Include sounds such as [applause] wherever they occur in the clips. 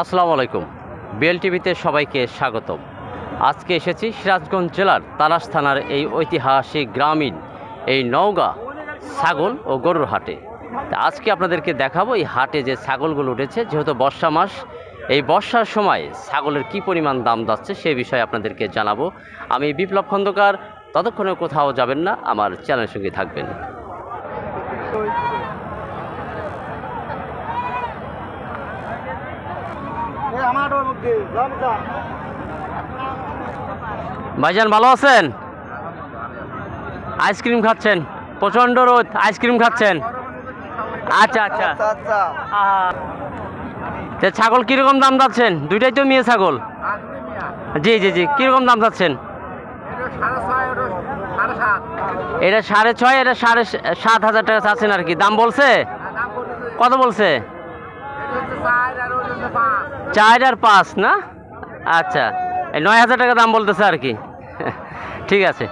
আসসালামু আলাইকুম। বিএল টিভিতে সবাইকে স্বাগতম। আজকে এসেছি সিরাজগঞ্জ জেলার তালাশ থানার এই ঐতিহাসিক গ্রামীণ, এই নওগাঁ ছাগল ও গরুর হাটে। আজকে আপনাদেরকে দেখাবো এই হাটে যে ছাগলগুলো উঠেছে, যেহেতু বর্ষা মাস, এই বর্ষার সময় ছাগলের কি পরিমাণ দাম যাচ্ছে সে বিষয়ে আপনাদেরকে জানাব। আমি বিপ্লব খন্দকার, ততক্ষণে কোথাও যাবেন না, আমার চ্যানেলের সঙ্গে থাকবেন। ভাইজান ভালো আছেন? আইসক্রিম খাচ্ছেন? প্রচণ্ড রোদ আইসক্রিম খাচ্ছেন? আচ্ছা আচ্ছা। আহা। তা ছাগল কীরকম দাম যাচ্ছেন? দুইটাই তো মেয়ে ছাগল। জি জি জি। কীরকম দাম যাচ্ছেন? এটা সাড়ে ছয় এটা সাড়ে সাত হাজার টাকা চাচ্ছেন আর কি। দাম বলছে? কত বলছে? চার পাঁচ, না? আচ্ছা এই নয় হাজার টাকা দাম বলতেছে আর কি। [laughs] ঠিক আছে।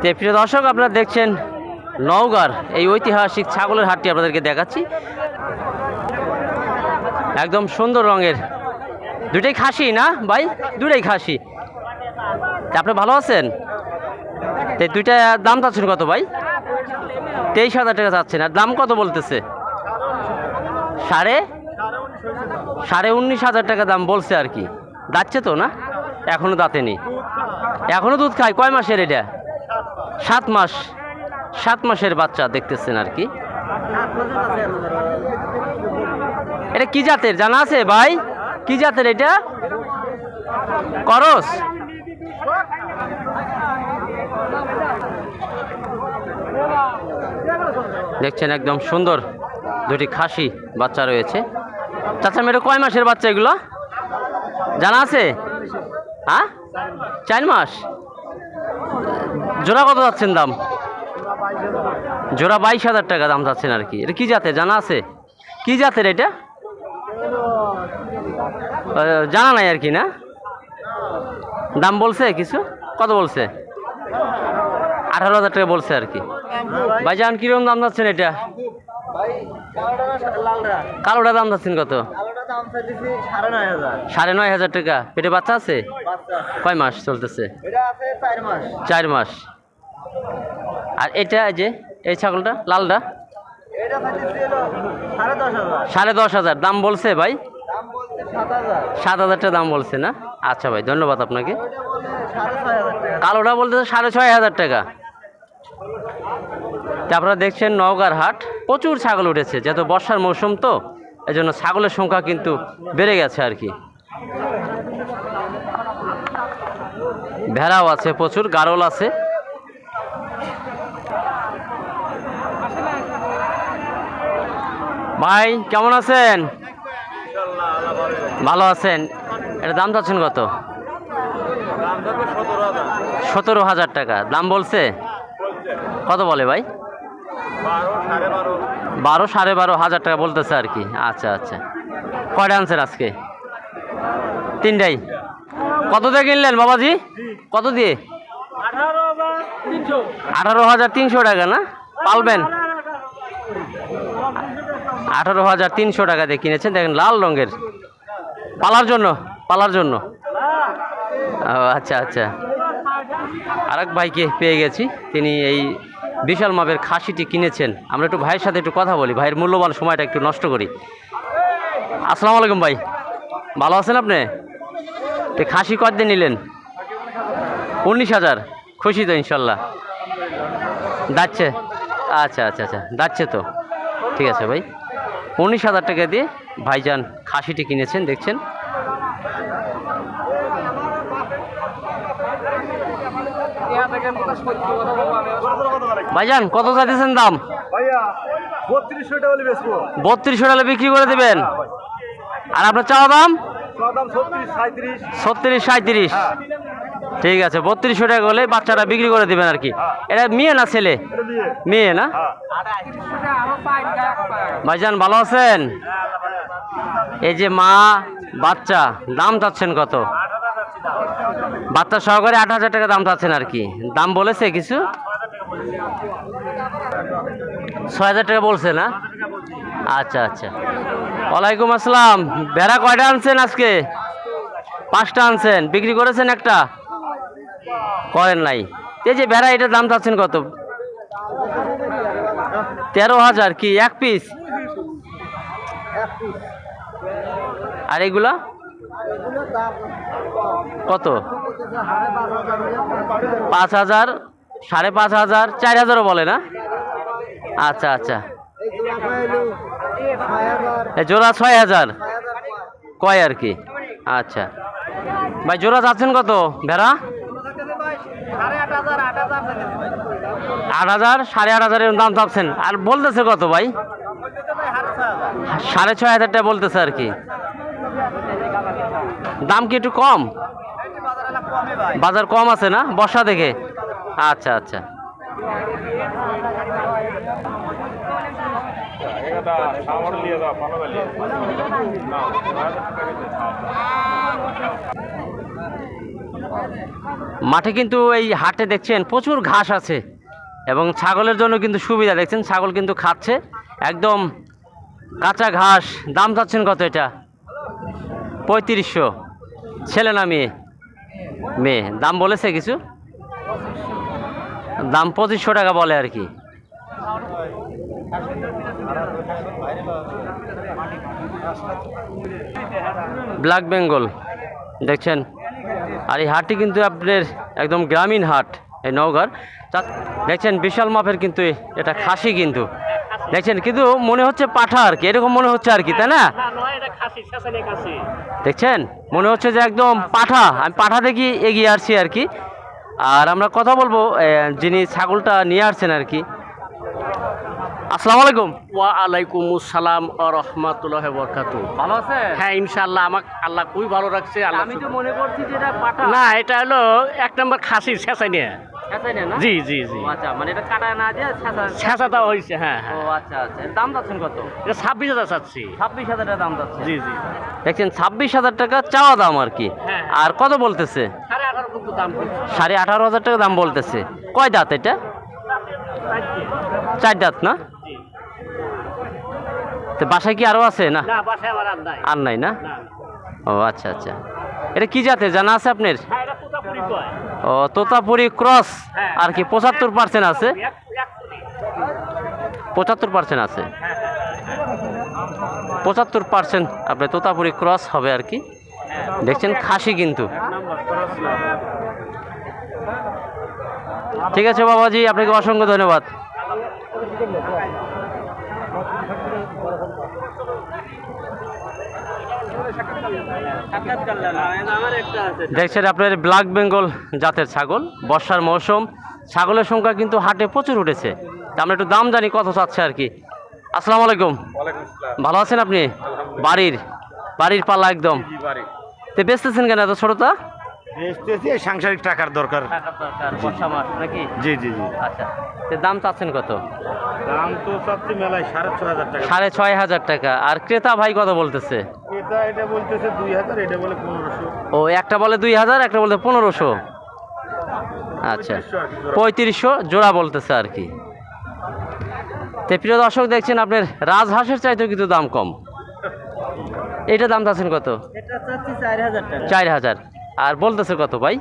তো প্রিয় দর্শক, আপনারা দেখছেন নওগাঁর এই ঐতিহাসিক ছাগলের হাটটি আপনাদেরকে দেখাচ্ছি। একদম সুন্দর রঙের। দুটাই খাসি, না ভাই? দুটাই খাসি। আপনি ভালো আছেন? তো দুইটা দাম চাচ্ছেন কত ভাই? তেইশ হাজার টাকা চাচ্ছেন। আর দাম কত বলতেছে? সাড়ে? সাড়ে উনিশ হাজার টাকা দাম বলছে আর কি। দাচ্ছে তো না? এখনও দাঁতেনি। এখনও দুধ খায়? কয় মাসের এটা? সাত মাস। সাত মাসের বাচ্চা দেখতেছেন আর কি। এটা কি জাতের? জানা আছে ভাই? কি জাতের এটা? করস? দেখছেন একদম সুন্দর। দুটি খাসি বাচ্চা রয়েছে। চাচা মেয়েটা কয় মাসের বাচ্চা এগুলো? জানা আছে? হ্যাঁ? চার মাস? জোড়া কত যাচ্ছেন দাম? জোড়া বাইশ হাজার টাকা দাম যাচ্ছেন আর কি। এটা কি জাতের? জানা আছে? কি জাতের এটা? জানা নাই আর কি না? দাম বলছে কিছু? কত বলছে? আঠারো হাজার টাকা বলছে আর কি। ভাইজান, কীরকম দাম যাচ্ছেন এটা? কালোটা দাম যাচ্ছেন কত? সাড়ে নয় হাজার। টাকা। পেটে বাচ্চা আছে? কয় মাস চলতেছে? চার মাস। আর এটা যে এই ছাগলটা লালটা? সাড়ে দশ হাজার। দাম বলছে ভাই? সাত হাজার। টাকা দাম বলছে না? আচ্ছা ভাই ধন্যবাদ আপনাকে। কালোটা বলতে সাড়ে ছয় হাজার টাকা। আপনারা দেখছেন নওগাঁর হাট প্রচুর ছাগল উঠেছে যেহেতু বর্ষার মৌসুম তো এই জন্য ছাগলের সংখ্যা কিন্তু বেড়ে গেছে আর কি। ভেড়াও আছে প্রচুর গারল আছে। ভাই কেমন আছেন? ভালো আছেন। এটা দাম চাচ্ছেন কত? সতেরো হাজার টাকা। দাম বলছে? কত বলে ভাই? বারো সাড়ে বারো হাজার টাকা বলতেছে আর কি। আচ্ছা আচ্ছা। কয়টা আনছেন আজকে? তিনটাই। কত দিয়ে কিনলেন বাবাজি? কত দিয়ে? আঠারো হাজার তিনশো টাকা না? পালবেন? আঠারো হাজার তিনশো টাকা দিয়ে কিনেছেন। দেখেন, লাল রঙের। পালার জন্য পালার জন্য। আচ্ছা আচ্ছা। আরেক ভাইকে পেয়ে গেছি। তিনি এই বিশাল মাপের খাসিটি কিনেছেন। আমরা একটু ভাইয়ের সাথে একটু কথা বলি। ভাইয়ের মূল্যবান সময়টা একটু নষ্ট করি। আসসালামু আলাইকুম ভাই। ভালো আছেন আপনি? তো খাসি কতদিন নিলেন? উনিশ হাজার। খুশি তো ইনশাল্লাহ। যাচ্ছে আচ্ছা আচ্ছা আচ্ছা। যাচ্ছে তো। ঠিক আছে ভাই। উনিশ হাজার টাকা দিয়ে ভাইজান খাসিটি কিনেছেন, দেখছেন। ভাইজান কত চাইতেছেন দাম? বত্রিশশো টাকা বিক্রি করে দেবেন? আর আপনার চাওয়া দাম? ছত্রিশ সাঁত্রিশ ঠিক আছে বত্রিশশো টাকা হলে বাচ্চাটা বিক্রি করে দেবেন আর কি। এটা মেয়ে না ছেলে? মেয়ে। না? হ্যাঁ। ভাইজান ভালো আছেন? এই যে মা বাচ্চা দাম চাচ্ছেন কত? বাচ্চা সহকারে আট হাজার টাকা দাম চাচ্ছেন আর কি। দাম বলেছে কিছু? ছয় হাজার টাকা বলছে না? আচ্ছা আচ্ছা। ওয়ালাইকুম আসসালাম। ভেড়া কয়টা আনছেন আজকে? পাঁচটা আনছেন। বিক্রি করেছেন একটা? করেন নাই। এই যে ভেড়া, এটার দাম চাচ্ছেন কত? তেরো হাজার কি? এক পিস? আর এগুলা? কত? পাঁচ হাজার। সাড়ে পাঁচ হাজার, চার হাজারও বলে না? আচ্ছা আচ্ছা। জোড়া ছয় হাজার। কয় আর কি? আচ্ছা। ভাই, জোড়া চাচ্ছেন কত ভেড়া? আট হাজার, সাড়ে আট হাজারের দাম চাচ্ছেন। আর বলতেছে কত ভাই? সাড়ে ছয় হাজার টাকা বলতেছে আর কি। দাম কি একটু কম? বাজার কম আছে না? বর্ষা দেখে। আচ্ছা আচ্ছা। মাঠে কিন্তু এই হাটে দেখছেন প্রচুর ঘাস আছে এবং ছাগলের জন্য কিন্তু সুবিধা। দেখছেন, ছাগল কিন্তু খাচ্ছে। একদম কাঁচা ঘাস। দাম চাচ্ছেন কত এটা? পঁয়ত্রিশশো। ছেলে না মেয়ে? মেয়ে। দাম বলেছে কিছু? দাম পঁচিশশো টাকা বলে আর কি। ব্ল্যাক বেঙ্গল, দেখছেন? আর এই হাটটি কিন্তু আপনার একদম গ্রামীণ হাট, এই নওগাঁর। দেখছেন, বিশাল মাপের কিন্তু এটা খাসি কিন্তু। দেখছেন, কিন্তু মনে হচ্ছে পাঠা আর কি, এরকম মনে হচ্ছে আর কি, তাই না? দেখছেন, মনে হচ্ছে যে একদম পাঠা, আমি পাঠা দেখি এগিয়ে আসছি আর কি। আর আমরা কথা বলব যিনি ছাগলটা নিয়ে আসছেন আর কি। আসসালামু আলাইকুম। ওয়ালাইকুম আসসালাম ও রহমতুল্লাহ বরকাত ভালো হ্যাঁ ইনশাআল্লাহ আমাকে আল্লাহ খুবই ভালো রাখছে আল্লাহ আমি তো মনে করছি যে এটা না এটা হলো এক নম্বর নিয়ে। ছাঁচাই না না? জি জি জি। আচ্ছা মানে এটা কাটা না দিয়ে ছেঁচাটা হয়েছে হ্যাঁ ও হ্যাঁ আচ্ছা আচ্ছা দাম যাচ্ছেন কত? এটা ছাব্বিশ হাজার চাচ্ছি। ছাব্বিশ হাজার টাকা দাম যাচ্ছে জি জি। দেখছেন ছাব্বিশ হাজার টাকা চাওয়া দাম আর কি। হ্যাঁ। আর কত বলতেছে? সাড়ে আঠারো হাজার টাকা দাম বলতেছে। কয় দাঁত এটা? চার দাঁত না? তো বাসায় কি আরও আছে না? আর নাই। না? ও আচ্ছা আচ্ছা। এটা কি জাতের? জানা আছে আপনার? হ্যাঁ ও তোতাপুরি ক্রস। হ্যাঁ। আর কি পঁচাত্তর পার্সেন্ট আছে। পঁচাত্তর পার্সেন্ট আছে? হ্যাঁ হ্যাঁ পঁচাত্তর পার্সেন্ট আপনার তোতাপুরি ক্রস হবে আর কি। দেখছেন খাসি কিন্তু। ঠিক আছে বাবাজি আপনাকে অসংখ্য ধন্যবাদ। দেখছেন আপনার ব্ল্যাক বেঙ্গল জাতের ছাগল বর্ষার মৌসুম ছাগলের সংখ্যা কিন্তু হাটে প্রচুর উঠেছে। তা আমরা একটু দাম জানি কত চাচ্ছে আর কি। আসসালামু আলাইকুম। ভালো আছেন আপনি? বাড়ির বাড়ির পাল্লা একদম। তো বেচতেছেন কেন এত ছোটটা বেচতেছি সাংসারিক টাকার দরকার। বর্ষা মাস নাকি? জি জি জি। আচ্ছা তো দাম চাচ্ছেন কত? দাম তো সবচেয়ে মেলায় সাড়ে ছ হাজার টাকা। সাড়ে ছয় হাজার টাকা। আর ক্রেতা ভাই কত বলতেছে? এটা এটা বলতেছে দুই হাজার এটা বলে পনেরোশো। ও একটা বলে দুই হাজার একটা বলে পনেরোশো? আচ্ছা পঁয়ত্রিশশো জোড়া। বলতেছে আর কি। তো প্রিয় দর্শক দেখছেন আপনার রাজহাঁসের চাইতেও কিন্তু দাম কম। [laughs] এটা দাম চাচ্ছেন কত? চার হাজার টাকা। চার হাজার। আর বলতেছে কত ভাই?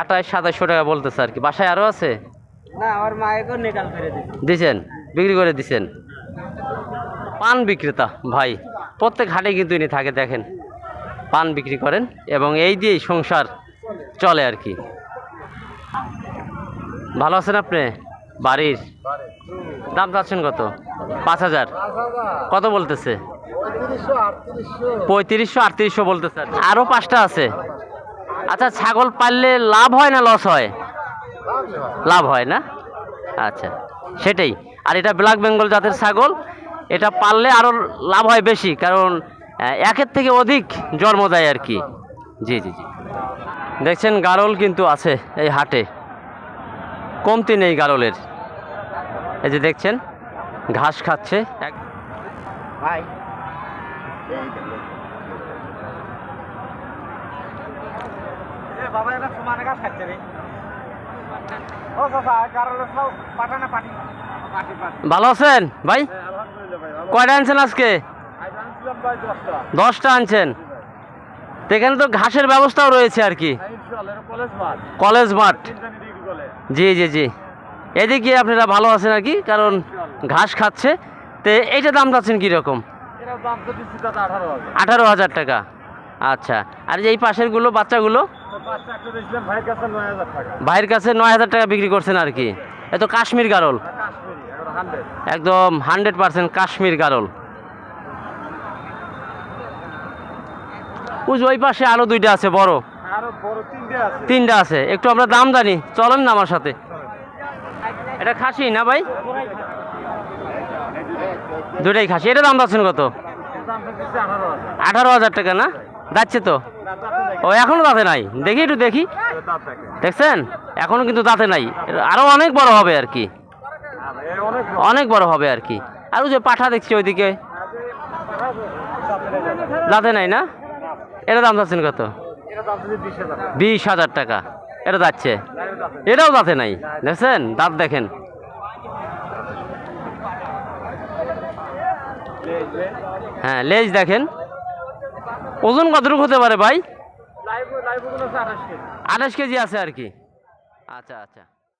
আঠাশ সাতাশশো টাকা বলতেছে আর কি। বাসায় আরও আছে? দিছেন? বিক্রি করে দিছেন? পান বিক্রেতা ভাই। প্রত্যেক হাটে কিন্তু ইনি থাকে দেখেন। পান বিক্রি করেন এবং এই দিয়েই সংসার চলে আর কি। ভালো আছেন আপনি? বাড়ির? দাম চাচ্ছেন কত? পাঁচ হাজার। কত বলতেছে? পঁয়ত্রিশশো, আটত্রিশশো বলতে কি। আরও পাঁচটা আছে। আচ্ছা ছাগল পাললে লাভ হয় না লস হয়? লাভ হয় না? আচ্ছা সেটাই। আর এটা ব্ল্যাক বেঙ্গল জাতের ছাগল। এটা পাললে আরও লাভ হয় বেশি, কারণ একের থেকে অধিক জন্ম দেয় আর কি। জি জি জি। দেখছেন, গারল কিন্তু আছে এই হাটে। কমতি নেই গারলের। এই যে দেখছেন, ঘাস খাচ্ছে। এক- ভাই। বাবা এটা সমানে গাছ খাচ্ছে রে। ও চাচা কারণ সব পাঠানা ভালো আছেন? ভাই? কয়টা আনছেন আজকে? দশটা। আনছেন। তো এখানে তো ঘাসের ব্যবস্থাও রয়েছে আর কি। কলেজ মাঠ। জি জি জি। এদিকে আপনারা ভালো আছেন আর কি কারণ ঘাস খাচ্ছে। তো এইটা দাম চাচ্ছেন কীরকম? আঠারো হাজার টাকা। আচ্ছা। আর এই পাশেরগুলো বাচ্চাগুলো? ভাইয়ের কাছে নয় হাজার টাকা বিক্রি করছেন আর কি। এ তো কাশ্মীর গারল। একদম হান্ড্রেড পার্সেন্ট কাশ্মীর গারল। ওই ওই পাশে আরও দুইটা আছে, বড়। তিনটা আছে। একটু আমরা দাম জানি। চলেন না আমার সাথে। এটা খাসি না ভাই? দুটাই খাসি। এটা দাম যাচ্ছেন কত? আঠারো হাজার টাকা না? যাচ্ছে তো? ও, এখনও দাঁতে নাই। দেখি একটু দেখি। দেখছেন? এখনও কিন্তু দাঁতে নাই। আরও অনেক বড় হবে আর কি। অনেক বড় হবে আর কি। আর ওই যে পাঠা দেখছি ওইদিকে। দাঁতে নাই না? এটা দাম যাচ্ছেন কত? বিশ হাজার টাকা। এটা যাচ্ছে। এটাও দাঁতে নাই। দেখছেন? দাঁত দেখেন। হ্যাঁ লেজ দেখেন। ওজন কতটুকু হতে পারে ভাই? আঠাশ কেজি আছে আর কি। আচ্ছা আচ্ছা।